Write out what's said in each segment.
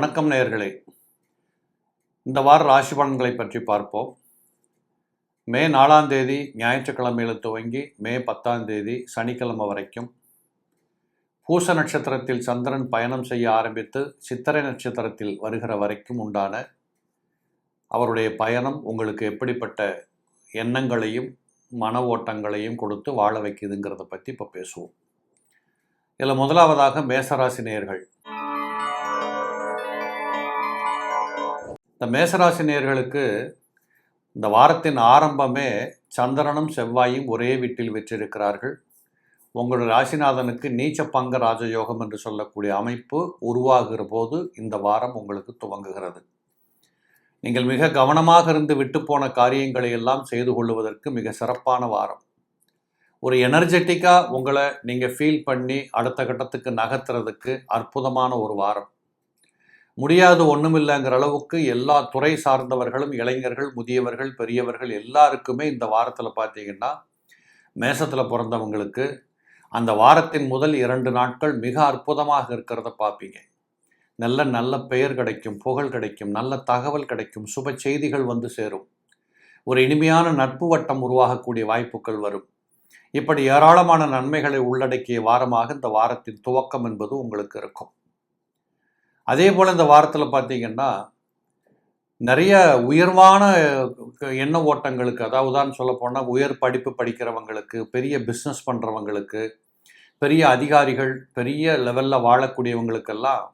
வணக்கம் நேயர்களே. இந்த வார ராசி பலன்களை பற்றி பார்ப்போம். மே நாலாம் தேதி ஞாயிற்றுக்கிழமையில் துவங்கி மே பத்தாம் தேதி சனிக்கிழமை வரைக்கும் பூச நட்சத்திரத்தில் சந்திரன் பயணம் செய்ய ஆரம்பித்து சித்திரை நட்சத்திரத்தில் வருகிற வரைக்கும் உண்டான அவருடைய பயணம் உங்களுக்கு எப்படிப்பட்ட எண்ணங்களையும் மன ஓட்டங்களையும் கொடுத்து வாழ வைக்குதுங்கிறத பற்றி இப்போ பேசுவோம். இதில் முதலாவதாக மேசராசி நேயர்கள். இந்த மேசராசிநியர்களுக்கு இந்த வாரத்தின் ஆரம்பமே சந்திரனும் செவ்வாயும் ஒரே வீட்டில் வெற்றிருக்கிறார்கள். உங்களுடைய ராசிநாதனுக்கு நீச்ச பங்க ராஜயோகம் என்று சொல்லக்கூடிய அமைப்பு உருவாகிற போது இந்த வாரம் உங்களுக்கு துவங்குகிறது. நீங்கள் மிக கவனமாக இருந்து விட்டுப்போன காரியங்களை எல்லாம் செய்து கொள்வதற்கு மிக சிறப்பான வாரம். ஒரு எனர்ஜெட்டிக்காக உங்களை நீங்கள் ஃபீல் பண்ணி அடுத்த கட்டத்துக்கு நகர்த்துறதுக்கு அற்புதமான ஒரு வாரம். முடியாது ஒன்றுமில்லைங்கிற அளவுக்கு எல்லா துறை சார்ந்தவர்களும் இளைஞர்கள் முதியவர்கள் பெரியவர்கள் எல்லாருக்குமே இந்த வாரத்தில் பார்த்தீங்கன்னா மேசத்தில் பிறந்தவங்களுக்கு அந்த வாரத்தின் முதல் இரண்டு நாட்கள் மிக அற்புதமாக இருக்கிறத பார்ப்பீங்க நல்ல நல்ல பெயர் கிடைக்கும் புகழ் கிடைக்கும் நல்ல தகவல் கிடைக்கும் சுப செய்திகள் வந்து சேரும். ஒரு இனிமையான நட்பு வட்டம் உருவாகக்கூடிய வாய்ப்புகள் வரும். இப்படி ஏராளமான நன்மைகளை உள்ளடக்கிய வாரமாக இந்த வாரத்தின் துவக்கம் என்பது உங்களுக்கு இருக்கும். அதே போல் இந்த வாரத்தில் பார்த்தீங்கன்னா நிறைய உயர்வான எண்ண ஓட்டங்களுக்கு அதாவது சொல்ல போனால் உயர் படிப்பு படிக்கிறவங்களுக்கு பெரிய பிஸ்னஸ் பண்ணுறவங்களுக்கு பெரிய அதிகாரிகள் பெரிய லெவலில் வாழக்கூடியவங்களுக்கெல்லாம்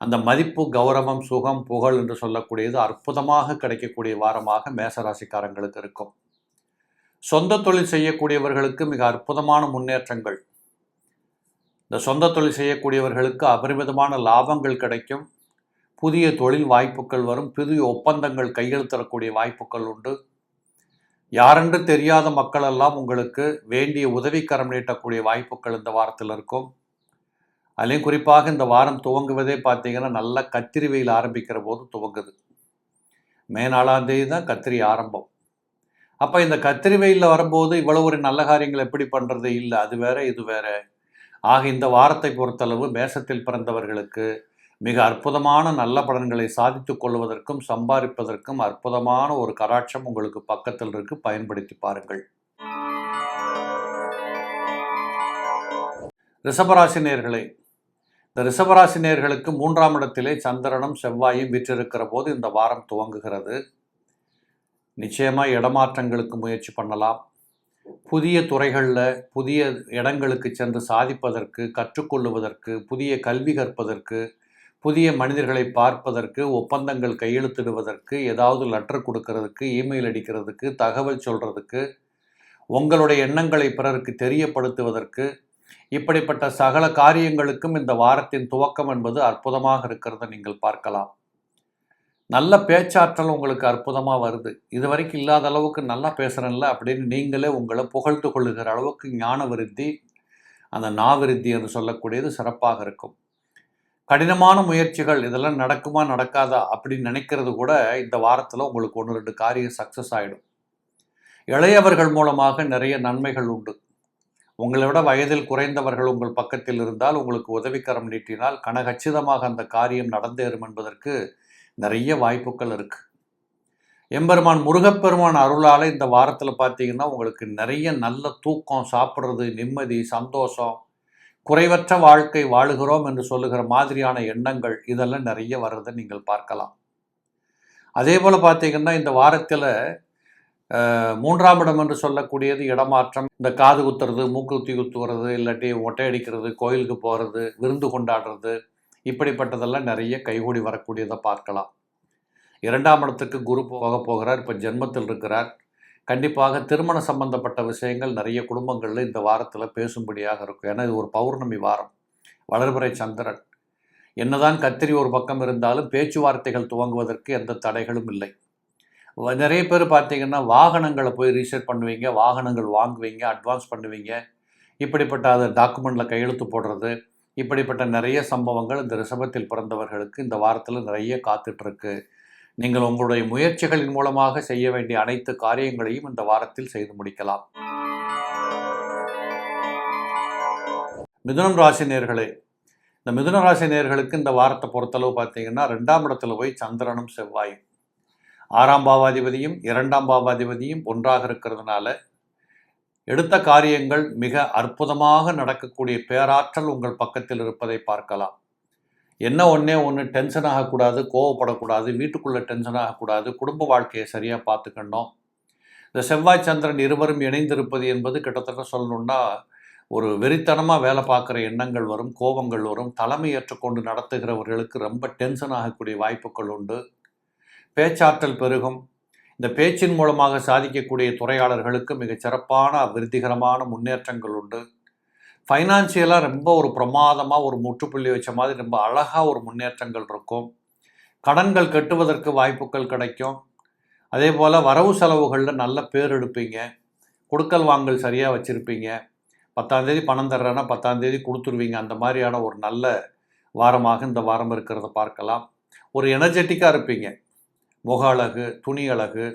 அந்த மதிப்பு கௌரவம் சுகம் புகழ் என்று சொல்லக்கூடியது அற்புதமாக கிடைக்கக்கூடிய வாரமாக மேசராசிக்காரங்களுக்கு இருக்கும். சொந்த தொழில் செய்யக்கூடியவர்களுக்கு மிக அற்புதமான முன்னேற்றங்கள். இந்த சொந்த தொழில் செய்யக்கூடியவர்களுக்கு அபரிமிதமான லாபங்கள் கிடைக்கும். புதிய தொழில் வாய்ப்புகள் வரும். புதிய ஒப்பந்தங்கள் கையெழுத்திடக்கூடிய வாய்ப்புகள் உண்டு. யாரென்று தெரியாத மக்களெல்லாம் உங்களுக்கு வேண்டிய உதவிக்கரம் நீட்டக்கூடிய வாய்ப்புகள் இந்த வாரத்தில் இருக்கும். அதுலேயும் குறிப்பாக இந்த வாரம் துவங்குவதே பார்த்தீங்கன்னா நல்ல கத்திரி வெயில் ஆரம்பிக்கிற போது துவங்குது. மே நாலாம் தேதி தான் கத்திரி ஆரம்பம். அப்போ இந்த கத்திரி வெயிலில் வரும்போது இவ்வளோ ஒரு நல்ல காரியங்கள் எப்படி பண்ணுறது இல்லை அது வேற இது வேற. ஆக இந்த வாரத்தை பொறுத்தளவு மேசத்தில் பிறந்தவர்களுக்கு மிக அற்புதமான நல்ல பலன்களை சாதித்து கொள்வதற்கும் சம்பாதிப்பதற்கும் அற்புதமான ஒரு கராட்சம் உங்களுக்கு பக்கத்தில் இருக்கு. பயன்படுத்தி பாருங்கள். ரிஷபராசி இந்த ரிஷபராசி நேர்களுக்கு மூன்றாம் இடத்திலே சந்திரனும் செவ்வாயும் விற்றிருக்கிற போது இந்த வாரம் துவங்குகிறது. நிச்சயமாக இடமாற்றங்களுக்கு முயற்சி பண்ணலாம். புதிய துறைகளில் புதிய இடங்களுக்கு சென்று சாதிப்பதற்கு கற்றுக்கொள்ளுவதற்கு புதிய கல்வி கற்பதற்கு புதிய மனிதர்களை பார்ப்பதற்கு ஒப்பந்தங்கள் கையெழுத்திடுவதற்கு ஏதாவது லெட்டர் கொடுக்கறதுக்கு இமெயில் அடிக்கிறதுக்கு தகவல் சொல்கிறதுக்கு உங்களுடைய எண்ணங்களை பிறருக்கு தெரியப்படுத்துவதற்கு இப்படிப்பட்ட சகல காரியங்களுக்கும் இந்த வாரத்தின் துவக்கம் என்பது அற்புதமாக இருக்கிறத நீங்கள் பார்க்கலாம். நல்ல பேச்சாற்றல் உங்களுக்கு அற்புதமாக வருது. இது வரைக்கும் இல்லாத அளவுக்கு நல்லா பேசுகிறேன்ல அப்படின்னு நீங்களே உங்களை புகழ்ந்து கொள்ளுகிற அளவுக்கு ஞான விருத்தி அந்த நாவிருத்தி என்று சொல்லக்கூடியது சிறப்பாக இருக்கும். கடினமான முயற்சிகள் இதெல்லாம் நடக்குமா நடக்காதா அப்படின்னு நினைக்கிறது கூட இந்த வாரத்தில் உங்களுக்கு ஒன்று ரெண்டு காரியம் சக்ஸஸ் ஆகிடும் இளையவர்கள் மூலமாக நிறைய நன்மைகள் உண்டு. உங்களை விட வயதில் குறைந்தவர்கள் உங்கள் பக்கத்தில் இருந்தால் உங்களுக்கு உதவிக்கரம் நீட்டினால் கனகச்சிதமாக அந்த காரியம் நடந்தேறும் என்பதற்கு நிறைய வாய்ப்புகள் இருக்குது எம்பெருமான் முருகப்பெருமான் அருளால் இந்த வாரத்தில் பார்த்தீங்கன்னா உங்களுக்கு நிறைய நல்ல தூக்கம் சாப்பிட்றது நிம்மதி சந்தோஷம் குறைவற்ற வாழ்க்கை வாழுகிறோம் என்று சொல்லுகிற மாதிரியான எண்ணங்கள் இதெல்லாம் நிறைய வர்றதை நீங்கள் பார்க்கலாம். அதே போல் பார்த்தீங்கன்னா இந்த வாரத்தில் மூன்றாம் இடம் என்று சொல்லக்கூடியது இடமாற்றம். இந்த காது குத்துறது மூக்குத்தி குத்துறது இல்லாட்டி ஒட்டையடிக்கிறது கோயிலுக்கு போகிறது விருந்து கொண்டாடுறது இப்படிப்பட்டதெல்லாம் நிறைய கைகூடி வரக்கூடியதை பார்க்கலாம். இரண்டாம் இடத்துக்கு குரு போக போகிறார் இப்போ ஜென்மத்தில் இருக்கிறார். கண்டிப்பாக திருமண சம்பந்தப்பட்ட விஷயங்கள் நிறைய குடும்பங்களில் இந்த வாரத்தில் பேசும்படியாக இருக்கும். ஏன்னா இது ஒரு பௌர்ணமி வாரம். வளர்பிறை சந்திரன். என்னதான் கத்திரி ஒரு பக்கம் இருந்தாலும் பேச்சுவார்த்தைகள் துவங்குவதற்கு எந்த தடைகளும் இல்லை. நிறைய பேர் பார்த்தீங்கன்னா வாகனங்களை போய் ரீசெட் பண்ணுவீங்க வாகனங்கள் வாங்குவீங்க அட்வான்ஸ் பண்ணுவீங்க. இப்படிப்பட்ட அதை டாக்குமெண்ட்டில் கையெழுத்து போடுறது இப்படிப்பட்ட நிறைய சம்பவங்கள் இந்த ரிஷபத்தில் பிறந்தவர்களுக்கு இந்த வாரத்தில் நிறைய காத்துட்ருக்கு. நீங்கள் உங்களுடைய முயற்சிகளின் மூலமாக செய்ய வேண்டிய அனைத்து காரியங்களையும் இந்த வாரத்தில் செய்து முடிக்கலாம். மிதுனம் ராசி நேர்களே இந்த மிதுன ராசி நேர்களுக்கு இந்த வாரத்தை பொறுத்தளவு பார்த்தீங்கன்னா ரெண்டாம் இடத்துல போய் சந்திரனும் செவ்வாயும். ஆறாம் பாவாதிபதியும் இரண்டாம் பாவாதிபதியும் ஒன்றாக இருக்கிறதுனால எடுத்த காரியங்கள் மிக அற்புதமாக நடக்கக்கூடிய பேராற்றல் உங்கள் பக்கத்தில் இருப்பதை பார்க்கலாம். என்ன ஒன்றே ஒன்று டென்ஷன் ஆகக்கூடாது கோவப்படக்கூடாது வீட்டுக்குள்ளே டென்ஷன் ஆகக்கூடாது குடும்ப வாழ்க்கையை சரியாக பார்த்துக்கணும். இந்த செவ்வாய் சந்திரன் இருவரும் இணைந்திருப்பது என்பது கிட்டத்தட்ட சொல்லணுன்னா ஒரு வெறித்தனமாக வேலை பார்க்குற எண்ணங்கள் வரும் கோபங்கள் வரும் தலைமை ஏற்றுக்கொண்டு நடத்துகிறவர்களுக்கு ரொம்ப டென்ஷன் ஆகக்கூடிய வாய்ப்புகள் உண்டு. பேச்சாற்றல் பெருகும். இந்த பேச்சின் மூலமாக சாதிக்கக்கூடிய துறையாளர்களுக்கு மிகச் சிறப்பான விருத்திகரமான முன்னேற்றங்கள் உண்டு. ஃபைனான்சியலாக ரொம்ப ஒரு பிரமாதமாக ஒரு முற்றுப்புள்ளி வச்ச மாதிரி ரொம்ப அழகாக ஒரு முன்னேற்றங்கள் இருக்கும். கடன்கள் கட்டுவதற்கு வாய்ப்புகள் கிடைக்கும். அதே போல் வரவு செலவுகளில் நல்ல பேர் எடுப்பீங்க. கொடுக்கல் வாங்கல் சரியாக வச்சுருப்பீங்க. பத்தாந்தேதி பணம் தர்றேன்னா பத்தாந்தேதி கொடுத்துருவீங்க. அந்த மாதிரியான ஒரு நல்ல வாரமாக இந்த வாரம் இருக்கிறத பார்க்கலாம். ஒரு எனர்ஜெட்டிக்காக இருப்பீங்க. முக அழகு துணி அழகு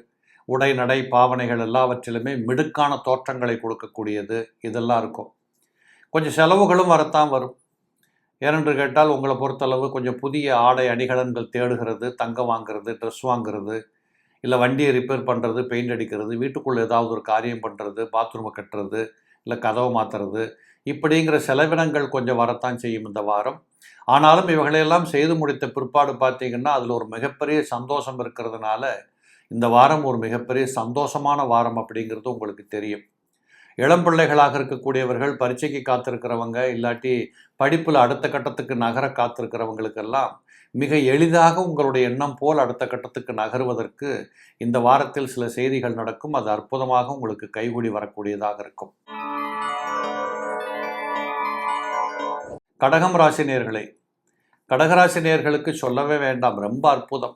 உடை நடை பாவனைகள் எல்லாவற்றிலுமே மிடுக்கான தோற்றங்களை கொடுக்கக்கூடியது இதெல்லாம் இருக்கும். கொஞ்சம் செலவுகளும் வரத்தான் வரும். ஏனென்று கேட்டால் உங்களை பொறுத்தளவு கொஞ்சம் புதிய ஆடை அணிகலன்கள் தேடுகிறது தங்கம் வாங்குறது ட்ரெஸ் வாங்குறது இல்லை வண்டியை ரிப்பேர் பண்ணுறது பெயிண்ட் அடிக்கிறது வீட்டுக்குள்ளே ஏதாவது ஒரு காரியம் பண்ணுறது பாத்ரூமை கட்டுறது இல்லை கதவை மாற்றுறது இப்படிங்கிற செலவினங்கள் கொஞ்சம் வரத்தான் செய்யும் இந்த வாரம். ஆனாலும் இவைகளையெல்லாம் செய்து முடித்த பிற்பாடு பார்த்தீங்கன்னா அதில் ஒரு மிகப்பெரிய சந்தோஷம் இருக்கிறதுனால இந்த வாரம் ஒரு மிகப்பெரிய சந்தோஷமான வாரம் அப்படிங்கிறது உங்களுக்கு தெரியும். இளம் பிள்ளைகளாக இருக்கக்கூடியவர்கள் பரீட்சைக்கு காத்திருக்கிறவங்க இல்லாட்டி படிப்பில் அடுத்த கட்டத்துக்கு நகர காத்திருக்கிறவங்களுக்கெல்லாம் மிக எளிதாக உங்களுடைய எண்ணம் போல் அடுத்த கட்டத்துக்கு நகருவதற்கு இந்த வாரத்தில் சில செய்திகள் நடக்கும். அது அற்புதமாக உங்களுக்கு கைகூடி வரக்கூடியதாக இருக்கும். கடகம் ராசினியர்களே கடகராசினியர்களுக்கு சொல்லவே வேண்டாம். ரொம்ப அற்புதம்.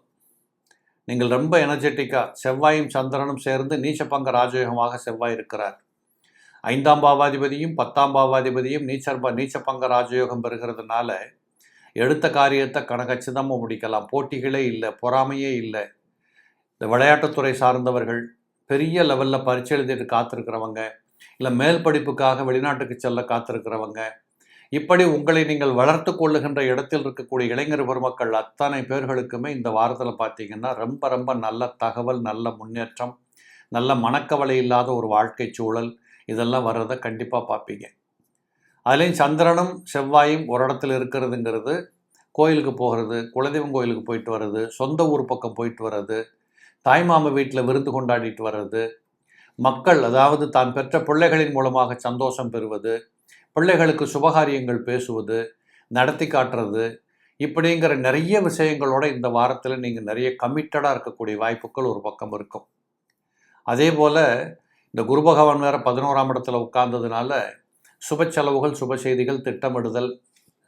நீங்கள் ரொம்ப எனர்ஜெட்டிக்காக செவ்வாயும் சந்திரனும் சேர்ந்து நீச்சப்பங்க ராஜயோகமாக செவ்வாய் இருக்கிறார். ஐந்தாம் பாவாதிபதியும் பத்தாம் பாவாதிபதியும் நீச்சர்ப நீச்சப்பங்க ராஜயோகம் பெறுகிறதுனால எடுத்த காரியத்தை கனகச்சிதமாக முடிக்கலாம். போட்டிகளே இல்லை பொறாமையே இல்லை. இந்த விளையாட்டுத்துறை சார்ந்தவர்கள் பெரிய லெவலில் பரிட்சை எழுதிட்டு காத்திருக்கிறவங்க இல்லை மேல் படிப்புக்காக வெளிநாட்டுக்கு செல்ல காத்திருக்கிறவங்க இப்படி உங்களை நீங்கள் வளர்த்து கொள்ளுகின்ற இடத்தில் இருக்கக்கூடிய இளைஞர் பெருமக்கள் அத்தனை பேர்களுக்குமே இந்த வாரத்தில் பார்த்தீங்கன்னா ரொம்ப ரொம்ப நல்ல தகவல் நல்ல முன்னேற்றம் நல்ல மனக்கவலை இல்லாத ஒரு வாழ்க்கை சூழல் இதெல்லாம் வர்றதை கண்டிப்பாக பார்ப்பீங்க அதுலேயும் சந்திரனும் செவ்வாயும் ஒரு இடத்துல இருக்கிறதுங்கிறது கோயிலுக்கு போகிறது குலதெய்வம் கோயிலுக்கு போயிட்டு வர்றது சொந்த ஊர் பக்கம் போயிட்டு வர்றது தாய்மாம வீட்டில் விருந்து கொண்டாடிட்டு வர்றது மக்கள் அதாவது தான் பெற்ற பிள்ளைகளின் மூலமாக சந்தோஷம் பெறுவது பிள்ளைகளுக்கு சுபகாரியங்கள் பேசுவது நடத்தி காட்டுறது இப்படிங்கிற நிறைய விஷயங்களோட இந்த வாரத்தில் நீங்கள் நிறைய கமிட்டடாக இருக்கக்கூடிய வாய்ப்புகள் ஒரு பக்கம் இருக்கும். அதே போல் இந்த குரு பகவான் வேறு பதினோராம் இடத்துல உட்கார்ந்ததுனால சுப செலவுகள் சுப செய்திகள் திட்டமிடுதல்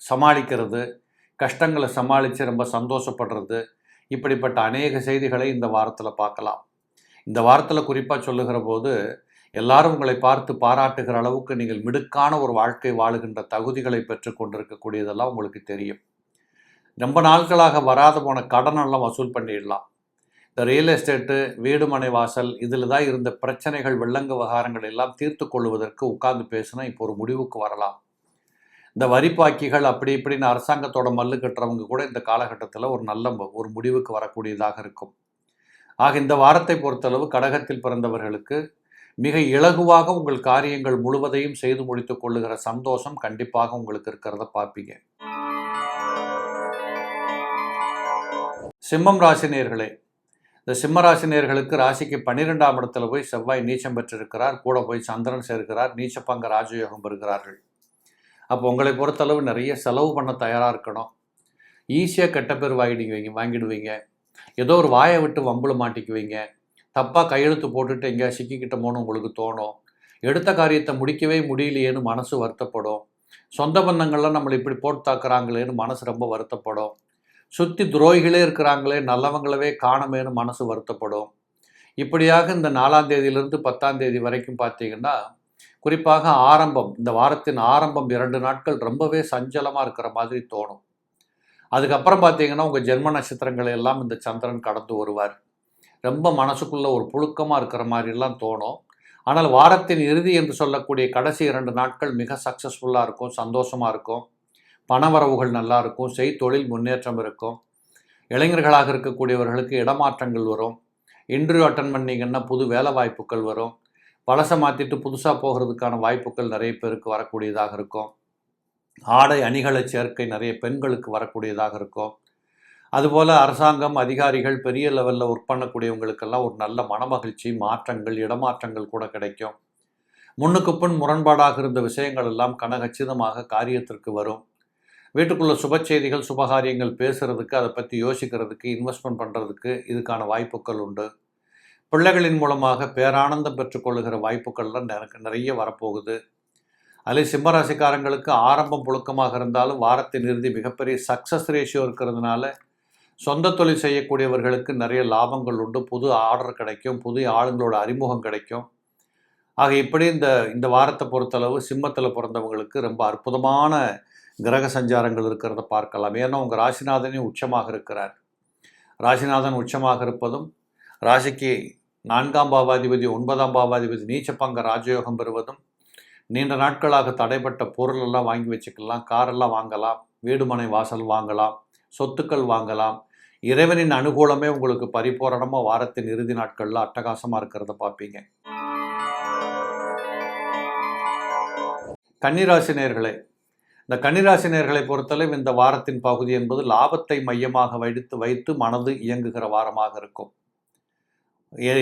சமாளிக்கிறது கஷ்டங்களை சமாளித்து ரொம்ப சந்தோஷப்படுறது இப்படிப்பட்ட அநேக செய்திகளை இந்த வாரத்தில் பார்க்கலாம். இந்த வாரத்தில் குறிப்பாக சொல்லுகிற போது எல்லாரும் உங்களை பார்த்து பாராட்டுகிற அளவுக்கு நீங்கள் மிடுக்கான ஒரு வாழ்க்கை வாழுகின்ற தகுதிகளை பெற்று கொண்டிருக்கக்கூடியதெல்லாம் உங்களுக்கு தெரியும். ரொம்ப நாட்களாக வராத போன கடனெல்லாம் வசூல் பண்ணிடலாம். இந்த ரியல் எஸ்டேட்டு வீடு மனை வாசல் இதில் தான் இருந்த பிரச்சனைகள் வெள்ளங்க விவகாரங்கள் எல்லாம் தீர்த்து கொள்வதற்கு உட்கார்ந்து பேசினா இப்போ ஒரு முடிவுக்கு வரலாம். இந்த வரிப்பாக்கிகள் அப்படி இப்படின்னு அரசாங்கத்தோட மல்லு கட்டுறவங்க கூட இந்த காலகட்டத்தில் ஒரு நல்ல ஒரு முடிவுக்கு வரக்கூடியதாக இருக்கும். ஆக இந்த வாரத்தை பொறுத்தளவு கடகத்தில் பிறந்தவர்களுக்கு மிக இலகுவாக உங்கள் காரியங்கள் முழுவதையும் செய்து முடித்துக் கொள்ளுகிற சந்தோஷம் கண்டிப்பாக உங்களுக்கு இருக்கிறத பார்ப்பீங்க. சிம்மம் ராசினியர்களே இந்த சிம்ம ராசினியர்களுக்கு ராசிக்கு பன்னிரெண்டாம் இடத்துல போய் செவ்வாய் நீச்சம் பெற்றிருக்கிறார் கூட போய் சந்திரன் சேர்க்கிறார் நீச்சப்பங்க ராஜயோகம் பெறுகிறார்கள். அப்போ உங்களை பொறுத்தளவு நிறைய செலவு பண்ண தயாராக இருக்கணும். ஈஸியாக கெட்ட பேர் வாங்கிடுவீங்க வாங்கிடுவீங்க. ஏதோ ஒரு வாயை விட்டு வம்புல மாட்டிக்குவீங்க. தப்பாக கையெழுத்து போட்டுட்டு எங்கேயா சிக்கிக்கிட்டோமோன்னு உங்களுக்கு தோணும். எடுத்த காரியத்தை முடிக்கவே முடியலையேன்னு மனசு வருத்தப்படும். சொந்த பந்தங்கள்லாம் நம்மளை இப்படி போட்டு தாக்குறாங்களேன்னு மனசு ரொம்ப வருத்தப்படும். சுற்றி துரோகிகளே இருக்கிறாங்களே நல்லவங்களவே காணமேன்னு மனசு வருத்தப்படும். இப்படியாக இந்த நாலாம் தேதியிலிருந்து பத்தாம் தேதி வரைக்கும் பார்த்தீங்கன்னா குறிப்பாக ஆரம்பம் இந்த வாரத்தின் ஆரம்பம் இரண்டு நாட்கள் ரொம்பவே சஞ்சலமாக இருக்கிற மாதிரி தோணும். அதுக்கப்புறம் பார்த்தீங்கன்னா உங்கள் ஜென்ம நட்சத்திரங்களை எல்லாம் இந்த சந்திரன் கடந்து வருவார். ரொம்ப மனசுக்குள்ள ஒரு புழுக்கமாக இருக்கிற மாதிரிலாம் தோணும். ஆனால் வாரத்தின் இறுதி என்று சொல்லக்கூடிய கடைசி இரண்டு நாட்கள் மிக சக்ஸஸ்ஃபுல்லாக இருக்கும் சந்தோஷமாக இருக்கும். பணவரவுகள் நல்லா இருக்கும் செய்தொழில் முன்னேற்றம் இருக்கும். இளைஞர்களாக இருக்கக்கூடியவர்களுக்கு இடமாற்றங்கள் வரும். இன்டர்வியூ அட்டன் பண்ணிங்கன்னா புது வேலை வாய்ப்புகள் வரும். பழசை மாற்றிட்டு புதுசாக போகிறதுக்கான வாய்ப்புகள் நிறைய பேருக்கு வரக்கூடியதாக இருக்கும். ஆடை அணிகளை சேர்க்கை நிறைய பெண்களுக்கு வரக்கூடியதாக இருக்கும். அதுபோல் அரசாங்கம் அதிகாரிகள் பெரிய லெவலில் ஒர்க் பண்ணக்கூடியவங்களுக்கெல்லாம் ஒரு நல்ல மனமகிழ்ச்சி மாற்றங்கள் இடமாற்றங்கள் கூட கிடைக்கும். முன்னுக்கு பின் முரண்பாடாக இருந்த விஷயங்கள் எல்லாம் கனகச்சிதமாக காரியத்திற்கு வரும். வீட்டுக்குள்ள சுப செய்திகள் சுபகாரியங்கள் பேசுகிறதுக்கு அதை பற்றி யோசிக்கிறதுக்கு இன்வெஸ்ட்மெண்ட் பண்ணுறதுக்கு இதுக்கான வாய்ப்புகள் உண்டு. பிள்ளைகளின் மூலமாக பேரானந்தம் பெற்றுக்கொள்ளுகிற வாய்ப்புகள்லாம் நிறைய வரப்போகுது. அதில் சிம்மராசிக்காரங்களுக்கு ஆரம்பம் புழுக்கமாக இருந்தாலும் வாரத்தின் இறுதி மிகப்பெரிய சக்ஸஸ் ரேஷியோ இருக்கிறதுனால சொந்த தொழில் செய்யக்கூடியவர்களுக்கு நிறைய லாபங்கள் உண்டு. புது ஆர்டர் கிடைக்கும் புது ஆளுங்களோட அறிமுகம் கிடைக்கும். ஆக இப்படி இந்த இந்த வாரத்தை பொறுத்தளவு சிம்மத்தில் பிறந்தவங்களுக்கு ரொம்ப அற்புதமான கிரக சஞ்சாரங்கள் இருக்கிறத பார்க்கலாம். ஏன்னா உங்கள் ராசிநாதனே உச்சமாக இருக்கிறார். ராசிநாதன் உச்சமாக இருப்பதும் ராசிக்கு நான்காம் பாவாதிபதி ஒன்பதாம் பாவாதிபதி நீச்சப்பங்க ராஜயோகம் பெறுவதும் நீண்ட நாட்களாக தடைப்பட்ட பொருளெல்லாம் வாங்கி வச்சுக்கலாம். காரெல்லாம் வாங்கலாம். வீடுமனை வாசல் வாங்கலாம். சொத்துக்கள் வாங்கலாம். இறைவனின் அனுகூலமே உங்களுக்கு பரிபூரணமாக வாரத்தின் இறுதி நாட்களில் அட்டகாசமாக இருக்கிறத பார்ப்பீங்க. கன்னிராசினியர்களே இந்த கன்னிராசினியர்களை பொறுத்தளவு இந்த வாரத்தின் பகுதி என்பது லாபத்தை மையமாக வைத்து வைத்து மனது இயங்குகிற வாரமாக இருக்கும்.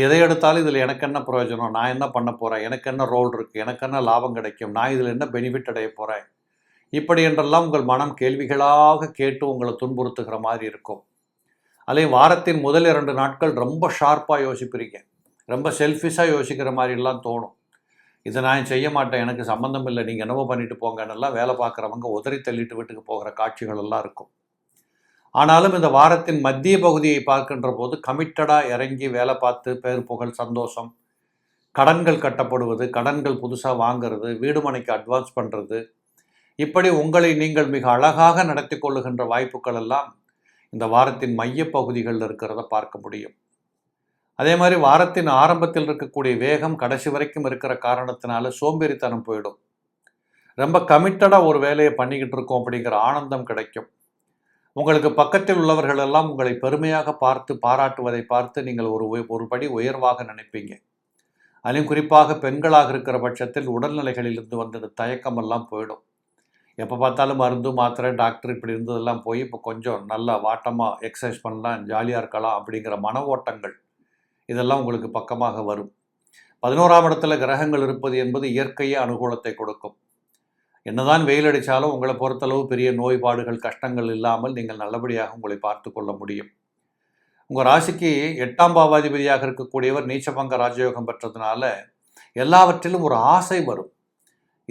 எதை எடுத்தாலும் இதில் எனக்கு என்ன பிரயோஜனம்? நான் என்ன பண்ண போகிறேன் எனக்கு என்ன ரோல் இருக்குது எனக்கு என்ன லாபம் கிடைக்கும்? நான் இதில் என்ன பெனிஃபிட் அடைய போகிறேன் இப்படி என்றெல்லாம் உங்கள் மனம் கேள்விகளாக கேட்டு உங்களை துன்புறுத்துகிற மாதிரி இருக்கும். அதே வாரத்தின் முதல் இரண்டு நாட்கள் ரொம்ப ஷார்ப்பாக யோசிப்பீங்க. ரொம்ப செல்ஃபிஷாக யோசிக்கிற மாதிரிலாம் தோணும். இதை நான் செய்ய மாட்டேன் எனக்கு சம்மந்தம் இல்லை நீங்கள் என்னவோ பண்ணிட்டு போங்கன்னெல்லாம் வேலை பார்க்குறவங்க உதறி தள்ளிட்டு வீட்டுக்கு போகிற காட்சிகள் எல்லாம் இருக்கும். ஆனாலும் இந்த வாரத்தின் மத்திய பகுதியை பார்க்கின்ற போது கமிட்டடாக இறங்கி வேலை பார்த்து பேர் புகழ் சந்தோஷம் கடன்கள் கட்டப்படுவது கடன்கள் புதுசாக வாங்குறது வீடு மனைக்கு அட்வான்ஸ் பண்ணுறது இப்படி உங்களை நீங்கள் மிக அழகாக நடத்தி கொள்ளுகின்ற வாய்ப்புகள் எல்லாம் இந்த வாரத்தின் மைய பகுதிகளில் இருக்கிறத பார்க்க முடியும். அதே மாதிரி வாரத்தின் ஆரம்பத்தில் இருக்கக்கூடிய வேகம் கடைசி வரைக்கும் இருக்கிற காரணத்தினால சோம்பேறித்தனம் போயிடும். ரொம்ப கமிட்டடாக ஒரு வேலையை பண்ணிக்கிட்டு இருக்கோம் அப்படிங்கிற ஆனந்தம் கிடைக்கும். உங்களுக்கு பக்கத்தில் உள்ளவர்கள் எல்லாம் உங்களை பெருமையாக பார்த்து பாராட்டுவதை பார்த்து நீங்கள் ஒரு ஒரு படி உயர்வாக நினைப்பீங்க. அதிலும் குறிப்பாக பெண்களாக இருக்கிற பட்சத்தில் உடல்நிலைகளிலிருந்து வந்தது தயக்கமெல்லாம் போயிடும். எப்போ பார்த்தாலும் மருந்து மாத்திரை டாக்டர் இப்படி இருந்ததெல்லாம் போய் இப்போ கொஞ்சம் நல்லா வாட்டமாக எக்ஸசைஸ் பண்ணலாம் ஜாலியாக இருக்கலாம் அப்படிங்கிற மன ஓட்டங்கள் இதெல்லாம் உங்களுக்கு பக்கமாக வரும். பதினோராம் இடத்துல கிரகங்கள் இருப்பது என்பது இயற்கையே அனுகூலத்தை கொடுக்கும். என்னதான் வெயில் அடித்தாலும் உங்களை பொறுத்தளவு பெரிய நோய்பாடுகள் கஷ்டங்கள் இல்லாமல் நீங்கள் நல்லபடியாக உங்களை பார்த்து கொள்ள முடியும். உங்கள் ராசிக்கு எட்டாம் பாவாதிபதியாக இருக்கக்கூடியவர் நீச்சபங்க ராஜயோகம் பெற்றதுனால எல்லாவற்றிலும் ஒரு ஆசை வரும்.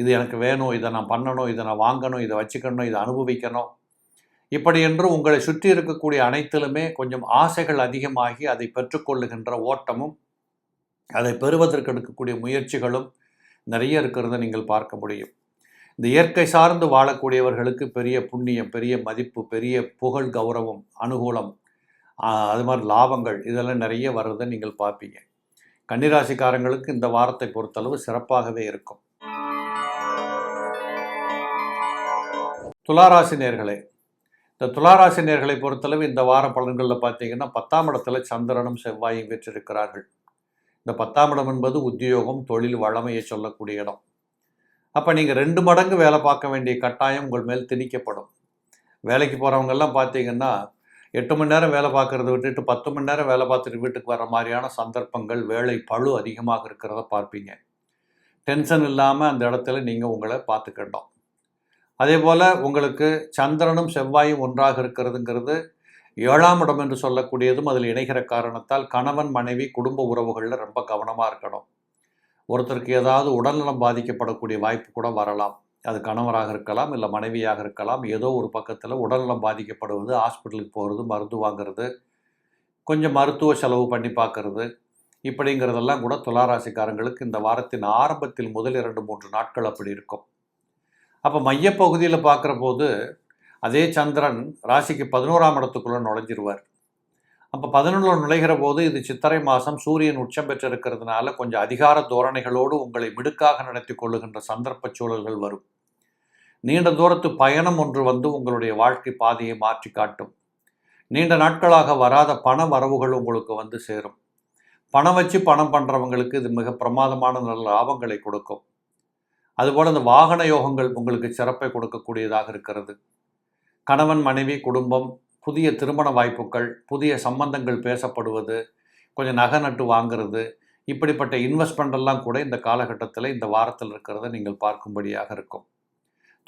இது எனக்கு வேணும் இதை நான் பண்ணணும் இதை நான் வாங்கணும் இதை வச்சுக்கணும் இதை அனுபவிக்கணும். இப்படி என்று உங்களை சுற்றி இருக்கக்கூடிய அனைத்திலுமே கொஞ்சம் ஆசைகள் அதிகமாகி அதை பெற்றுக்கொள்ளுகின்ற ஓட்டமும் அதை பெறுவதற்கு எடுக்கக்கூடிய முயற்சிகளும் நிறைய இருக்கிறத நீங்கள் பார்க்க முடியும். இந்த இயற்கை சார்ந்து வாழக்கூடியவர்களுக்கு பெரிய புண்ணியம் பெரிய மதிப்பு பெரிய புகழ் கௌரவம் அனுகூலம் அது மாதிரி லாபங்கள் இதெல்லாம் நிறைய வர்றதை நீங்கள் பார்ப்பீங்க. கன்னிராசிக்காரங்களுக்கு இந்த வாரத்தை பொறுத்தளவு சிறப்பாகவே இருக்கும். துளாராசி நேர்களே இந்த துளாராசி நேர்களை பொறுத்தளவு இந்த வார பலன்களில் பார்த்தீங்கன்னா பத்தாம் இடத்துல சந்திரனும் செவ்வாயும் பெற்றிருக்கிறார்கள். இந்த பத்தாம் இடம் என்பது உத்தியோகம் தொழில் வளமையை சொல்லக்கூடிய இடம். அப்போ நீங்கள் ரெண்டு மடங்கு வேலை பார்க்க வேண்டிய கட்டாயம் உங்கள் மேல் திணிக்கப்படும். வேலைக்கு போகிறவங்கெல்லாம் பார்த்தீங்கன்னா எட்டு மணி நேரம் வேலை பார்க்கறத விட்டுட்டு பத்து மணி நேரம் வேலை பார்த்துட்டு வீட்டுக்கு வர மாதிரியான சந்தர்ப்பங்கள் வேலை பளு அதிகமாக இருக்கிறத பார்ப்பீங்க. டென்ஷன் இல்லாமல் அந்த இடத்துல நீங்கள் உங்களை பார்த்துக்கிட்டோம் அதே போல் உங்களுக்கு சந்திரனும் செவ்வாயும் ஒன்றாக இருக்கிறதுங்கிறது ஏழாம் இடம் என்று சொல்லக்கூடியதும் அதில் இணைகிற காரணத்தால் கணவன் மனைவி குடும்ப உறவுகளில் ரொம்ப கவனமாக இருக்கணும். ஒருத்தருக்கு ஏதாவது உடல்நலம் பாதிக்கப்படக்கூடிய வாய்ப்பு கூட வரலாம். அது கணவராக இருக்கலாம் இல்லை மனைவியாக இருக்கலாம். ஏதோ ஒரு பக்கத்தில் உடல்நலம் பாதிக்கப்படுவது ஹாஸ்பிட்டலுக்கு போகிறது மருந்து வாங்குறது கொஞ்சம் மருத்துவ செலவு பண்ணி பார்க்கறது இப்படிங்கிறதெல்லாம் கூட துளாராசிக்காரங்களுக்கு இந்த வாரத்தின் ஆரம்பத்தில் முதல் இரண்டு மூன்று நாட்கள் அப்படி இருக்கும். அப்போ மையப்பகுதியில் பார்க்குற போது அதே சந்திரன் ராசிக்கு பதினோராம் இடத்துக்குள்ளே நுழைஞ்சிருவார். அப்போ பதினொன்றில் நுழைகிற போது இது சித்திரை மாதம் சூரியன் உச்சம் பெற்றிருக்கிறதுனால கொஞ்சம் அதிகார தோரணைகளோடு உங்களை மிடுக்காக நடத்தி கொள்ளுகின்ற சந்தர்ப்ப சூழல்கள் வரும். நீண்ட தூரத்து பயணம் ஒன்று வந்து உங்களுடைய வாழ்க்கை பாதையை மாற்றி காட்டும். நீண்ட நாட்களாக வராத பண வரவுகள் உங்களுக்கு வந்து சேரும். பணம் வச்சு பணம் பண்ணுறவங்களுக்கு இது மிக பிரமாதமான நல்ல லாபங்களை கொடுக்கும். அதுபோல் இந்த வாகன யோகங்கள் உங்களுக்கு சிறப்பை கொடுக்கக்கூடியதாக இருக்கிறது. கணவன் மனைவி குடும்பம் புதிய திருமண வாய்ப்புகள் புதிய சம்பந்தங்கள் பேசப்படுவது கொஞ்சம் நகை நட்டு வாங்குறது இப்படிப்பட்ட இன்வெஸ்ட்மெண்ட்டெல்லாம் கூட இந்த காலகட்டத்தில் இந்த வாரத்தில் இருக்கிறத நீங்கள் பார்க்கும்படியாக இருக்கும்.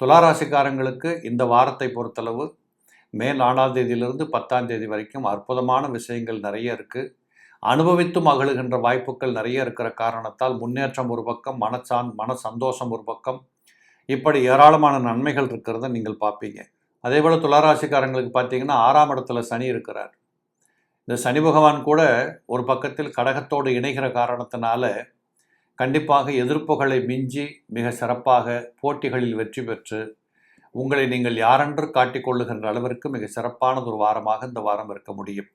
துளாராசிக்காரங்களுக்கு இந்த வாரத்தை பொறுத்தளவு மே நாலாம் தேதியிலிருந்து பத்தாம் தேதி வரைக்கும் அற்புதமான விஷயங்கள் நிறைய இருக்குது அனுபவித்து மகிழுகின்ற வாய்ப்புகள் நிறைய இருக்கிற காரணத்தால் முன்னேற்றம் ஒரு பக்கம் மனசான் மன சந்தோஷம் ஒரு பக்கம். இப்படி ஏராளமான நன்மைகள் இருக்கிறத நீங்கள் பார்ப்பீங்க. அதே போல் துளாராசிக்காரங்களுக்கு பார்த்தீங்கன்னா ஆறாம் இடத்துல சனி இருக்கிறார். இந்த சனி பகவான் கூட ஒரு பக்கத்தில் கடகத்தோடு இணைகிற காரணத்தினால கண்டிப்பாக எதிர்ப்புகளை மிஞ்சி மிக சிறப்பாக போட்டிகளில் வெற்றி பெற்று உங்களை நீங்கள் யாரென்று காட்டிக்கொள்ளுகின்ற அளவிற்கு மிக சிறப்பானது ஒரு வாரமாக இந்த வாரம் இருக்க முடியும்.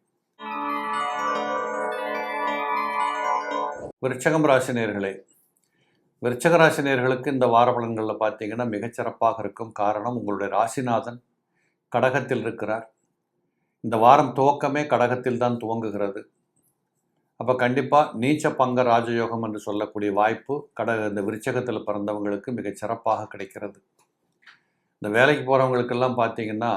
விருச்சகம் ராசினியர்களே விருச்சக ராசினியர்களுக்கு இந்த வார பலன்களில் பார்த்தீங்கன்னா மிகச்சிறப்பாக இருக்கும் காரணம் உங்களுடைய ராசிநாதன் கடகத்தில் இருக்கிறார். இந்த வாரம் துவக்கமே கடகத்தில் தான் துவங்குகிறது. அப்போ கண்டிப்பாக நீச்ச பங்க ராஜயோகம் என்று சொல்லக்கூடிய வாய்ப்பு கடக இந்த விருச்சகத்தில் பிறந்தவங்களுக்கு மிகச் சிறப்பாக கிடைக்கிறது. இந்த வேலைக்கு போகிறவங்களுக்கெல்லாம் பார்த்தீங்கன்னா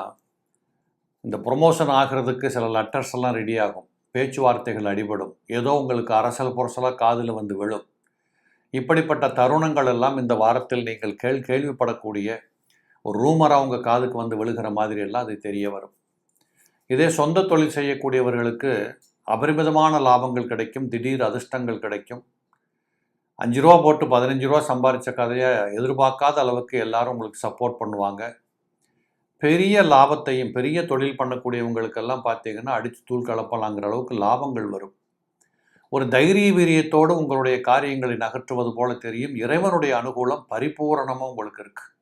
இந்த ப்ரொமோஷன் ஆகிறதுக்கு சில லெட்டர்ஸ் எல்லாம் ரெடி ஆகும். பேச்சுவார்த்தைகள் அடிபடும். ஏதோ உங்களுக்கு அரசல் புரசலாக காதில் வந்து விழும். இப்படிப்பட்ட தருணங்கள் எல்லாம் இந்த வாரத்தில் நீங்கள் கேள் கேள்விப்படக்கூடிய ஒரு ரூமராக உங்கள் காதுக்கு வந்து விழுகிற மாதிரி எல்லாம் அது தெரிய வரும். இதே சொந்த தொழில் செய்யக்கூடியவர்களுக்கு அபரிமிதமான லாபங்கள் கிடைக்கும் திடீர் அதிர்ஷ்டங்கள் கிடைக்கும். அஞ்சு ரூபா போட்டு பதினஞ்சு ரூபா சம்பாதிச்ச கதையை எதிர்பார்க்காத அளவுக்கு எல்லாரும் உங்களுக்கு சப்போர்ட் பண்ணுவாங்க. பெரிய லாபத்தையும் பெரிய தொழில் பண்ணக்கூடியவங்களுக்கெல்லாம் பார்த்தீங்கன்னா அடித்து தூள் கலப்பலாங்கிற அளவுக்கு லாபங்கள் வரும். ஒரு தைரிய வீரியத்தோடு உங்களுடைய காரியங்களை நகற்றுவது போல தெரியும். இறைவனுடைய அனுகூலம் பரிபூரணமாக உங்களுக்கு இருக்குது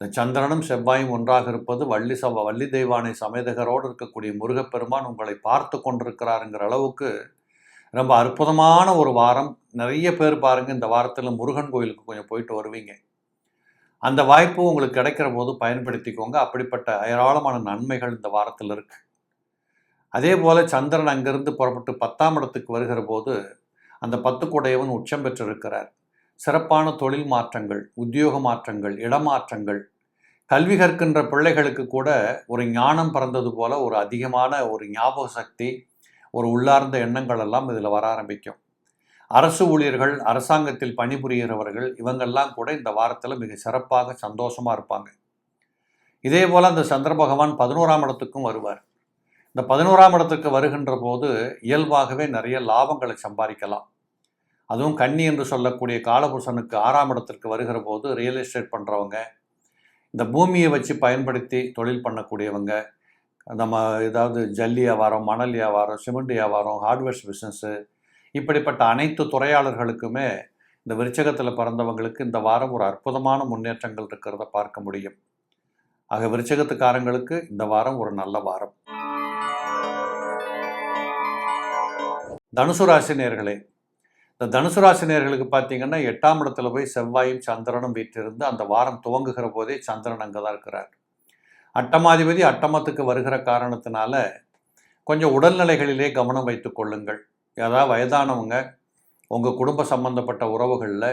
இந்த சந்திரனும் செவ்வாயும் ஒன்றாக இருப்பது வள்ளி சவ வள்ளி தெய்வானை சமேதகரோடு இருக்கக்கூடிய முருகப்பெருமான் உங்களை பார்த்து கொண்டிருக்கிறாருங்கிற அளவுக்கு ரொம்ப அற்புதமான ஒரு வாரம். நிறைய பேர் பாருங்கள் இந்த வாரத்தில் முருகன் கோயிலுக்கு கொஞ்சம் போயிட்டு வருவீங்க. அந்த வாய்ப்பு உங்களுக்கு கிடைக்கிற போது பயன்படுத்திக்கோங்க. அப்படிப்பட்ட ஏராளமான நன்மைகள் இந்த வாரத்தில் இருக்குது அதே போல் சந்திரன் அங்கிருந்து புறப்பட்டு பத்தாம் இடத்துக்கு வருகிற போது அந்த பத்து குடையவன் உச்சம் பெற்றிருக்கிறார். சிறப்பான தொழில் மாற்றங்கள் உத்தியோக மாற்றங்கள் இடமாற்றங்கள் கல்வி கற்கின்ற பிள்ளைகளுக்கு கூட ஒரு ஞானம் பிறந்தது போல ஒரு அதிகமான ஒரு ஞாபக சக்தி ஒரு உள்ளார்ந்த எண்ணங்கள் எல்லாம் இதில் வர ஆரம்பிக்கும். அரசு ஊழியர்கள் அரசாங்கத்தில் பணிபுரிகிறவர்கள் இவங்கெல்லாம் கூட இந்த வாரத்தில் மிக சிறப்பாக சந்தோஷமாக இருப்பாங்க. இதே போல் அந்த சந்திர பகவான் பதினோராம் இடத்துக்கும் வருவார். இந்த பதினோராம் இடத்துக்கு வருகின்ற போது இயல்பாகவே நிறைய லாபங்களை சம்பாதிக்கலாம். அதுவும் கன்னி என்று சொல்லக்கூடிய காலபுருஷனுக்கு ஆறாம் இடத்திற்கு வருகிற போது ரியல் எஸ்டேட் பண்ணுறவங்க இந்த பூமியை வச்சு பயன்படுத்தி தொழில் பண்ணக்கூடியவங்க நம்ம ஏதாவது ஜல்லி வியாபாரம் மணல் வியாபாரம் சிமெண்ட் வியாபாரம் ஹார்ட்வேர்ஸ் பிஸ்னஸ்ஸு இப்படிப்பட்ட அனைத்து துறையாளர்களுக்குமே இந்த விருச்சகத்தில் பிறந்தவங்களுக்கு இந்த வாரம் ஒரு அற்புதமான முன்னேற்றங்கள் இருக்கிறத பார்க்க முடியும். ஆக விருச்சகத்துக்காரங்களுக்கு இந்த வாரம் ஒரு நல்ல வாரம். தனுசு ராசினியர்களே இந்த தனுசு ராசினியர்களுக்கு பார்த்தீங்கன்னா எட்டாம் இடத்துல போய் செவ்வாயும் சந்திரனும் வீட்டிலிருந்து அந்த வாரம் துவங்குகிற போதே சந்திரன் அங்கே தான் இருக்கிறார். அட்டமாதிபதி அட்டமத்துக்கு வருகிற காரணத்தினால கொஞ்சம் உடல்நிலைகளிலே கவனம் வைத்துக் கொள்ளுங்கள். ஏதாவது வயதானவங்க உங்கள் குடும்ப சம்மந்தப்பட்ட உறவுகளில்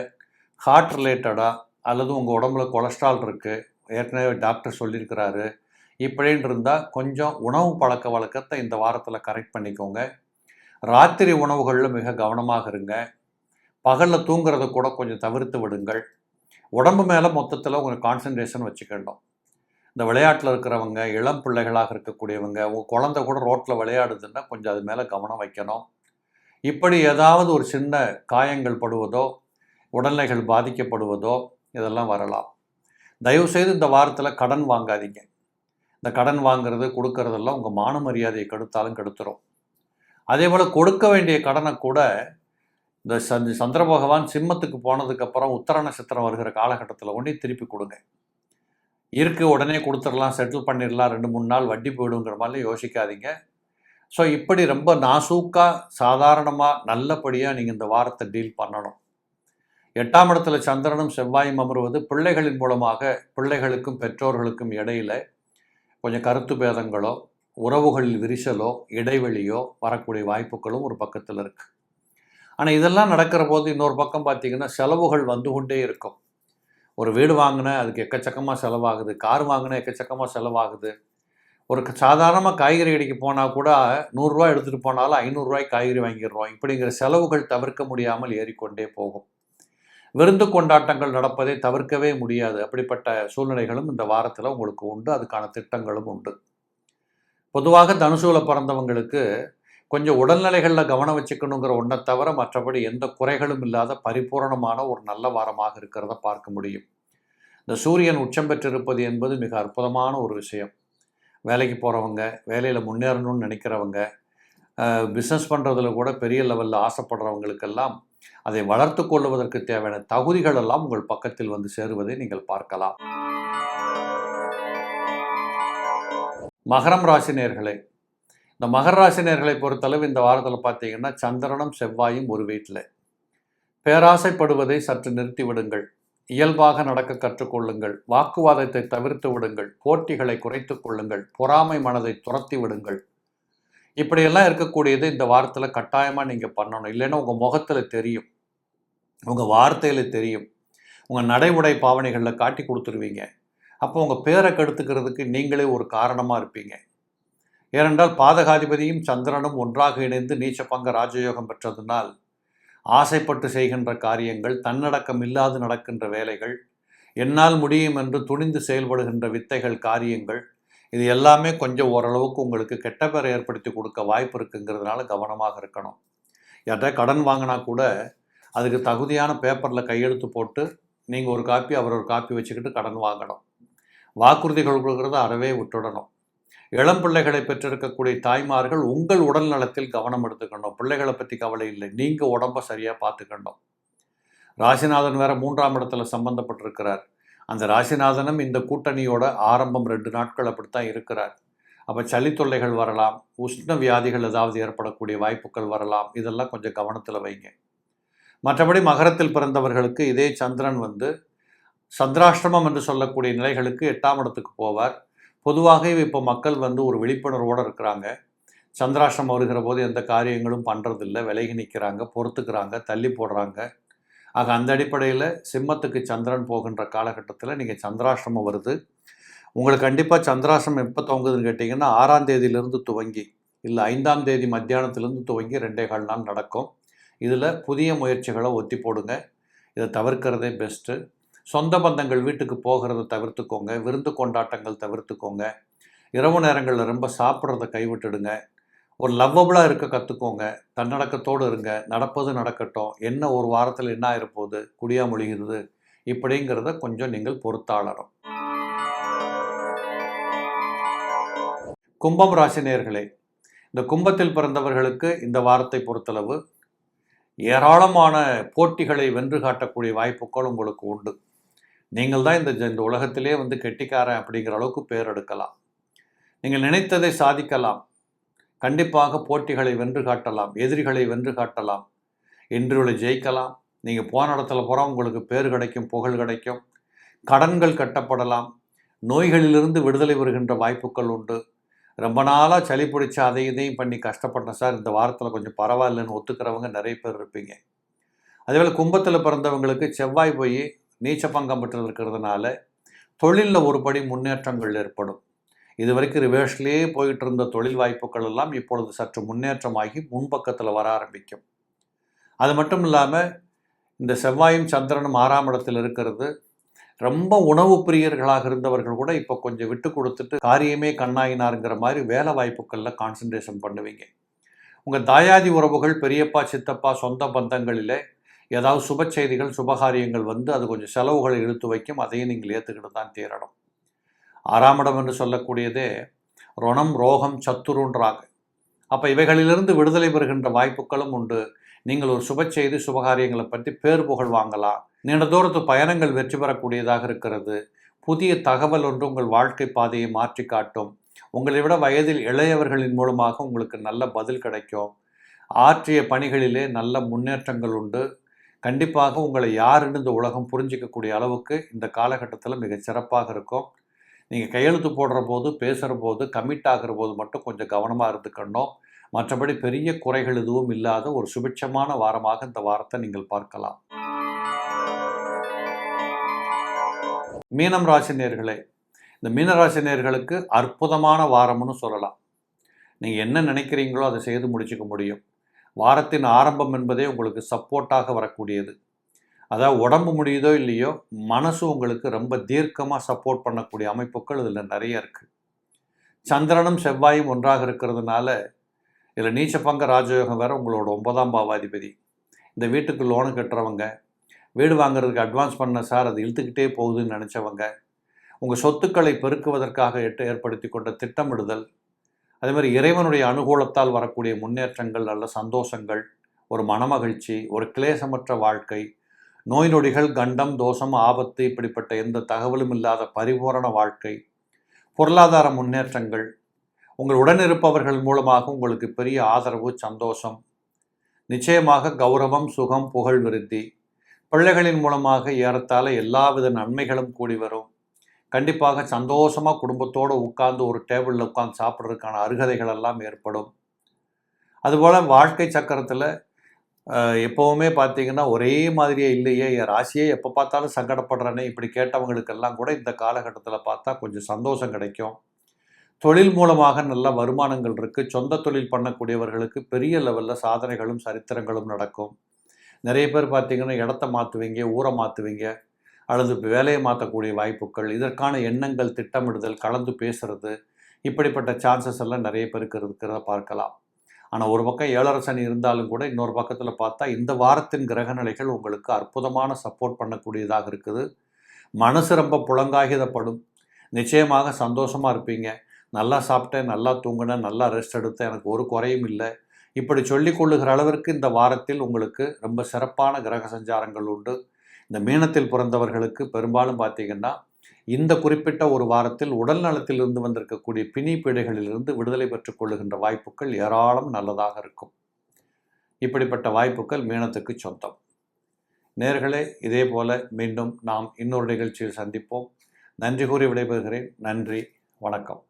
ஹார்ட் ரிலேட்டடாக அல்லது உங்கள் உடம்புல கொலஸ்ட்ரால் இருக்குது ஏற்கனவே டாக்டர் சொல்லியிருக்கிறாரு இப்படின்னு இருந்தால் கொஞ்சம் உணவு பழக்க வழக்கத்தை இந்த வாரத்தில் கரெக்ட் பண்ணிக்கோங்க. ராத்திரி உணவுகளில் மிக கவனமாக இருங்க. பகலில் தூங்குறத கூட கொஞ்சம் தவிர்த்து விடுங்கள். உடம்பு மேலே மொத்தத்தில் உங்கள் கான்சன்ட்ரேஷன் வச்சுக்கணும். இந்த விளையாட்டில் இருக்கிறவங்க இளம் பிள்ளைகளாக இருக்கக்கூடியவங்க உங்கள் குழந்தை கூட ரோட்டில் விளையாடுதுன்னா கொஞ்சம் அது மேலே கவனம் வைக்கணும். இப்படி ஏதாவது ஒரு சின்ன காயங்கள் படுவதோ உடல்நிலைகள் பாதிக்கப்படுவதோ இதெல்லாம் வரலாம். தயவுசெய்து இந்த வாரத்தில் கடன் வாங்காதீங்க. இந்த கடன் வாங்குறது கொடுக்கறதெல்லாம் உங்கள் மான மரியாதையை கெடுத்தாலும் கெடுத்துரும். அதே போல் கொடுக்க வேண்டிய கடனை கூட இந்த சந்தி சந்திர பகவான் சிம்மத்துக்கு போனதுக்கப்புறம் உத்தர நட்சத்திரம் வருகிற காலகட்டத்தில் ஒன்றே திருப்பி கொடுங்க. இருக்கு உடனே கொடுத்துடலாம் செட்டில் பண்ணிடலாம் ரெண்டு மூணு நாள் வட்டி போயிடுங்கிற மாதிரி யோசிக்காதீங்க. ஸோ இப்படி ரொம்ப நாசூக்காக சாதாரணமாக நல்லபடியாக நீங்கள் இந்த வாரத்தை டீல் பண்ணணும். எட்டாம் இடத்துல சந்திரனும் செவ்வாயும் அமர்வது பிள்ளைகளின் மூலமாக பிள்ளைகளுக்கும் பெற்றோர்களுக்கும் இடையில கொஞ்சம் கருத்து பேதங்களோ உறவுகளில் விரிசலோ இடைவெளியோ வரக்கூடிய வாய்ப்புகளும் ஒரு பக்கத்தில் இருக்கு. ஆனால் இதெல்லாம் நடக்கிற போது இன்னொரு பக்கம் பார்த்தீங்கன்னா செலவுகள் வந்து கொண்டே இருக்கும். ஒரு வீடு வாங்கினா அதுக்கு எக்கச்சக்கமாக செலவாகுது. கார் வாங்கினா எக்கச்சக்கமாக செலவாகுது. ஒரு சாதாரணமாக காய்கறி கடைக்கு போனால் கூட நூறுரூவா எடுத்துகிட்டு போனாலும் ஐநூறுரூவாய்க்கு காய்கறி வாங்கிடுறோம். இப்படிங்கிற செலவுகள் தவிர்க்க முடியாமல் ஏறிக்கொண்டே போகும். விருந்து கொண்டாட்டங்கள் நடப்பதை தவிர்க்கவே முடியாது. அப்படிப்பட்ட சூழ்நிலைகளும் இந்த வாரத்தில் உங்களுக்கு உண்டு. அதுக்கான திட்டங்களும் உண்டு. பொதுவாக தனுசூல பிறந்தவங்களுக்கு கொஞ்சம் உடல்நிலைகளில் கவனம் வச்சுக்கணுங்கிற ஒன்றை தவிர மற்றபடி எந்த குறைகளும் இல்லாத பரிபூரணமான ஒரு நல்ல வாரமாக இருக்கிறத பார்க்க முடியும். இந்த சூரியன் உச்சம் பெற்றிருப்பது என்பது மிக அற்புதமான ஒரு விஷயம். வேலைக்கு போகிறவங்க வேலையில் முன்னேறணும்னு நினைக்கிறவங்க பிஸ்னஸ் பண்ணுறதுல கூட பெரிய லெவலில் ஆசைப்படுறவங்களுக்கெல்லாம் அதை வளர்த்து கொள்வதற்கு தேவையான தகுதிகள் எல்லாம் உங்கள் பக்கத்தில் வந்து சேருவதை நீங்கள் பார்க்கலாம். மகரம் ராசினியர்களே இந்த மகர ராசினியர்களை பொறுத்தளவு இந்த வாரத்தில் பார்த்தீங்கன்னா சந்திரனும் செவ்வாயும் ஒரு வீட்டில். பேராசைப்படுவதை சற்று நிறுத்தி விடுங்கள் இயல்பாக நடக்க கற்றுக்கொள்ளுங்கள். வாக்குவாதத்தை தவிர்த்து விடுங்கள். போட்டிகளை குறைத்து கொள்ளுங்கள். பொறாமை மனதை துரத்தி விடுங்கள். இப்படியெல்லாம் இருக்கக்கூடியது இந்த வாரத்தில் கட்டாயமாக நீங்கள் பண்ணணும். இல்லைன்னா உங்கள் முகத்தில் தெரியும். உங்கள் வார்த்தையில் தெரியும். உங்கள் நடை உடை பாவனைகளில் காட்டி கொடுத்துருவீங்க. அப்போ உங்கள் பேரை கெடுத்துக்கிறதுக்கு நீங்களே ஒரு காரணமாக இருப்பீங்க. ஏனென்றால் பாதகாதிபதியும் சந்திரனும் ஒன்றாக இணைந்து நீச்ச பங்க ராஜயோகம் பெற்றதுனால் ஆசைப்பட்டு செய்கின்ற காரியங்கள் தன்னடக்கம் இல்லாது நடக்கின்ற வேலைகள் என்னால் முடியும் என்று துணிந்து செயல்படுகின்ற வித்தைகள் காரியங்கள் இது எல்லாமே கொஞ்சம் ஓரளவுக்கு உங்களுக்கு கெட்ட பேரை ஏற்படுத்தி கொடுக்க வாய்ப்பு இருக்குங்கிறதுனால கவனமாக இருக்கணும். யார்கிட்ட கடன் வாங்கினா கூட அதுக்கு தகுதியான பேப்பரில் கையெழுத்து போட்டு நீங்கள் ஒரு காப்பி அவர் ஒரு காப்பி வச்சுக்கிட்டு கடன் வாங்கணும். வாக்குறுதிகள் கொடுக்குறத அறவே விட்டுடணும். இளம் பிள்ளைகளை பெற்றிருக்கக்கூடிய தாய்மார்கள் உங்கள் உடல் நலத்தில் கவனம் எடுத்துக்கணும். பிள்ளைகளை பற்றி கவலை இல்லை. நீங்கள் உடம்ப சரியாக பார்த்துக்கணும். ராசிநாதன் வேற மூன்றாம் இடத்துல சம்பந்தப்பட்டிருக்கிறார். அந்த ராசிநாதனும் இந்த கூட்டணியோட ஆரம்பம் ரெண்டு நாட்கள் அப்படித்தான் இருக்கிறார். அப்போ சளி தொல்லைகள் வரலாம். உஷ்ண வியாதிகள் ஏதாவது ஏற்படக்கூடிய வாய்ப்புகள் வரலாம். இதெல்லாம் கொஞ்சம் கவனத்தில் வைங்க. மற்றபடி மகரத்தில் பிறந்தவர்களுக்கு இதே சந்திரன் வந்து சந்திராஷ்டிரமம் என்று சொல்லக்கூடிய நிலைகளுக்கு எட்டாம் இடத்துக்கு போவார். பொதுவாகவே இப்போ மக்கள் வந்து ஒரு விழிப்புணர்வோடு இருக்கிறாங்க. சந்திராஷ்டம் வருகிற போது எந்த காரியங்களும் பண்ணுறதில்ல விலகி நிற்கிறாங்க பொறுத்துக்கிறாங்க தள்ளி போடுறாங்க. ஆக அந்த அடிப்படையில் சிம்மத்துக்கு சந்திரன் போகின்ற காலகட்டத்தில் நீங்கள் சந்திராஷ்டிரமம் வருது. உங்களுக்கு கண்டிப்பாக சந்திராஷ்டிரம் எப்போ துவங்குதுன்னு கேட்டிங்கன்னா ஆறாம் தேதியிலிருந்து துவங்கி இல்லை ஐந்தாம் தேதி மத்தியானத்திலிருந்து துவங்கி ரெண்டே கால் நாள் நடக்கும். இதில் புதிய முயற்சிகளை ஒத்தி போடுங்க. இதை தவிர்க்கிறதே பெஸ்ட்டு சொந்த பந்தங்கள் வீட்டுக்கு போகிறத தவிர்த்துக்கோங்க விருந்து கொண்டாட்டங்கள் தவிர்த்துக்கோங்க. இரவு நேரங்களில் ரொம்ப சாப்பிட்றத கைவிட்டுடுங்க. ஒரு லவ்வபுளாக இருக்க கற்றுக்கோங்க தன்னடக்கத்தோடு இருங்க. நடப்பது நடக்கட்டும். என்ன ஒரு வாரத்தில் என்ன ஆயிருப்போகுது? குடியா மொழிகிறது? இப்படிங்கிறத கொஞ்சம் நீங்கள் பொறுத்தாளரும் கும்பம் ராசினியர்களே இந்த கும்பத்தில் பிறந்தவர்களுக்கு இந்த வாரத்தை பொறுத்தளவு ஏராளமான போட்டிகளை வென்று காட்டக்கூடிய வாய்ப்புகள் உங்களுக்கு உண்டு. நீங்கள் தான் இந்த இந்த உலகத்திலே வந்து கெட்டிக்காரன் அப்படிங்கிற அளவுக்கு பேர் எடுக்கலாம். நீங்கள் நினைத்ததை சாதிக்கலாம். கண்டிப்பாக போட்டிகளை வென்று காட்டலாம். எதிரிகளை வென்று காட்டலாம். இன்றுகளை ஜெயிக்கலாம். நீங்கள் போன இடத்துல போகிறோம் உங்களுக்கு பேர் கிடைக்கும் புகழ் கிடைக்கும். கடன்கள் கட்டப்படலாம். நோய்களிலிருந்து விடுதலை வருகின்ற வாய்ப்புகள் உண்டு. ரொம்ப நாளாக சளி பிடிச்சி அதை இதையும் பண்ணி கஷ்டப்பட்டேன் சார். இந்த வாரத்தில் கொஞ்சம் பரவாயில்லன்னு ஒத்துக்கிறவங்க நிறைய பேர் இருப்பீங்க. அதேபோல் கும்பத்தில் பிறந்தவங்களுக்கு செவ்வாய் போய் நீச்ச பங்கம் பெற்று இருக்கிறதுனால தொழிலில் ஒருபடி முன்னேற்றங்கள் ஏற்படும். இது வரைக்கும் ரிவர்ஸ்லேயே போயிட்டு இருந்த தொழில் வாய்ப்புகள் எல்லாம் இப்பொழுது சற்று முன்னேற்றமாகி முன்பக்கத்தில் வர ஆரம்பிக்கும். அது மட்டும் இல்லாமல் இந்த செவ்வாயும் சந்திரனும் ஆறாம் இடத்தில் இருக்கிறது. ரொம்ப உணவு பிரியர்களாக இருந்தவர்கள் கூட இப்போ கொஞ்சம் விட்டு கொடுத்துட்டு காரியமே கண்ணாயினாருங்கிற மாதிரி வேலை வாய்ப்புகளில் கான்சன்ட்ரேஷன் பண்ணுவீங்க. உங்கள் தாயாதி உறவுகள் பெரியப்பா சித்தப்பா சொந்த பந்தங்களிலே ஏதாவது சுப செய்திகள் சுபகாரியங்கள் வந்து அது கொஞ்சம் செலவுகளை இழுத்து வைக்கும். அதையும் நீங்கள் ஏற்றுக்கிட்டு தான் தீரணும் ஆறாம் இடம் என்று சொல்லக்கூடியதே ருணம் ரோகம் சத்துருன்றாங்க. அப்போ இவைகளிலிருந்து விடுதலை பெறுகின்ற வாய்ப்புகளும் உண்டு. நீங்கள் ஒரு சுப செய்தி சுபகாரியங்களை பற்றி பேர் புகழ் வாங்கலாம். நீண்ட தூரத்து பயணங்கள் வெற்றி பெறக்கூடியதாக இருக்கிறது. புதிய தகவல் ஒன்று உங்கள் வாழ்க்கை பாதையை மாற்றி காட்டும். உங்களை விட வயதில் இளையவர்களின் மூலமாக உங்களுக்கு நல்ல பதில் கிடைக்கும். ஆற்றிய பணிகளிலே நல்ல முன்னேற்றங்கள் உண்டு. கண்டிப்பாக உங்களை யாருன்னு இந்த உலகம் புரிஞ்சிக்கக்கூடிய அளவுக்கு இந்த காலகட்டத்தில் மிக சிறப்பாக இருக்கும். நீங்கள் கையெழுத்து போடுற போது பேசுகிற போது கமிட் ஆகிற போது மட்டும் கொஞ்சம் கவனமாக இருந்துக்கணும். மற்றபடி பெரிய குறைகள் எதுவும் இல்லாத ஒரு சுபிட்சமான வாரமாக இந்த வாரத்தை நீங்கள் பார்க்கலாம். மீனம் ராசி நேர்களே இந்த மீனராசி நேர்களுக்கு அற்புதமான வாரம்னு சொல்லலாம். நீங்கள் என்ன நினைக்கிறீங்களோ அதை செய்து முடிச்சுக்க முடியும். வாரத்தின் ஆரம்பம் என்பதே உங்களுக்கு சப்போர்ட்டாக வரக்கூடியது. அதாவது உடம்பு முடியுதோ இல்லையோ மனசு உங்களுக்கு ரொம்ப தீர்க்கமாக சப்போர்ட் பண்ணக்கூடிய அமைப்புகள் இதில் நிறைய இருக்குது சந்திரனும் செவ்வாயும் ஒன்றாக இருக்கிறதுனால இதில் நீச்சப்பங்க ராஜயோகம் வேறு உங்களோட ஒன்பதாம் பாவாதிபதி. இந்த வீட்டுக்கு லோனு கட்டுறவங்க வீடு வாங்குறதுக்கு அட்வான்ஸ் பண்ண சார் அது இழுத்துக்கிட்டே போகுதுன்னு நினச்சவங்க உங்கள் சொத்துக்களை பெருக்குவதற்காக எட்டு ஏற்படுத்தி கொண்ட திட்டமிடுதல் அதே மாதிரி இறைவனுடைய அனுகூலத்தால் வரக்கூடிய முன்னேற்றங்கள் நல்ல சந்தோஷங்கள் ஒரு மனமகிழ்ச்சி ஒரு கிளேசமற்ற வாழ்க்கை நோய் நொடிகள் கண்டம் தோஷம் ஆபத்து இப்படிப்பட்ட எந்த தகவலும் இல்லாத பரிபூரண வாழ்க்கை பொருளாதார முன்னேற்றங்கள் உங்கள் உடனிருப்பவர்கள் மூலமாக உங்களுக்கு பெரிய ஆதரவு சந்தோஷம் நிச்சயமாக கௌரவம் சுகம் புகழ் விருத்தி பிள்ளைகளின் மூலமாக ஏறத்தாழ எல்லாவித நன்மைகளும் கூடி வரும். கண்டிப்பாக சந்தோஷமாக குடும்பத்தோடு உட்கார்ந்து ஒரு டேபிளில் உட்காந்து சாப்பிட்றதுக்கான அருகதைகள் எல்லாம் ஏற்படும். அதுபோல் வாழ்க்கை சக்கரத்தில் எப்போவுமே பார்த்தீங்கன்னா ஒரே மாதிரியே இல்லையே என் ராசியே எப்போ பார்த்தாலும் சங்கடப்படுறேனே இப்படி கேட்டவங்களுக்கெல்லாம் கூட இந்த காலகட்டத்தில் பார்த்தா கொஞ்சம் சந்தோஷம் கிடைக்கும். தொழில் மூலமாக நல்ல வருமானங்கள் இருக்குது சொந்த தொழில் பண்ணக்கூடியவர்களுக்கு பெரிய லெவலில் சாதனைகளும் சரித்திரங்களும் நடக்கும். நிறைய பேர் பார்த்தீங்கன்னா இடத்த மாற்றுவீங்க ஊரை மாற்றுவீங்க அல்லது வேலையை மாற்றக்கூடிய வாய்ப்புகள் இதற்கான எண்ணங்கள் திட்டமிடுதல் கலந்து பேசுறது இப்படிப்பட்ட சான்சஸ் எல்லாம் நிறைய பேருக்கு இருக்கிறத பார்க்கலாம். ஆனால் ஒரு பக்கம் ஏழரை சனி இருந்தாலும் கூட இன்னொரு பக்கத்தில் பார்த்தா இந்த வாரத்தின் கிரக நிலைகள் உங்களுக்கு அற்புதமான சப்போர்ட் பண்ணக்கூடியதாக இருக்குது. மனசு ரொம்ப புலங்காகிதப்படும். நிச்சயமாக சந்தோஷமாக இருப்பீங்க. நல்லா சாப்பிட்டேன் நல்லா தூங்கினேன் நல்லா ரெஸ்ட் எடுத்தேன் எனக்கு ஒரு குறையும் இல்லை. இப்படி சொல்லிக் கொள்ளுகிற அளவிற்கு இந்த வாரத்தில் உங்களுக்கு ரொம்ப சிறப்பான கிரக சஞ்சாரங்கள் உண்டு. இந்த மீனத்தில் பிறந்தவர்களுக்கு பெரும்பாலும் பார்த்தீங்கன்னா இந்த குறிப்பிட்ட ஒரு வாரத்தில் உடல் நலத்திலிருந்து வந்திருக்கக்கூடிய பிணி பீடைகளிலிருந்து விடுதலை பெற்றுக் கொள்ளுகின்ற வாய்ப்புகள் ஏராளம் நல்லதாக இருக்கும். இப்படிப்பட்ட வாய்ப்புகள் மீனத்துக்கு சொந்தம். நேர்களே இதே போல மீண்டும் நாம் இன்னொரு நிகழ்ச்சியில் சந்திப்போம். நன்றி கூறி விடைபெறுகிறேன். நன்றி. வணக்கம்.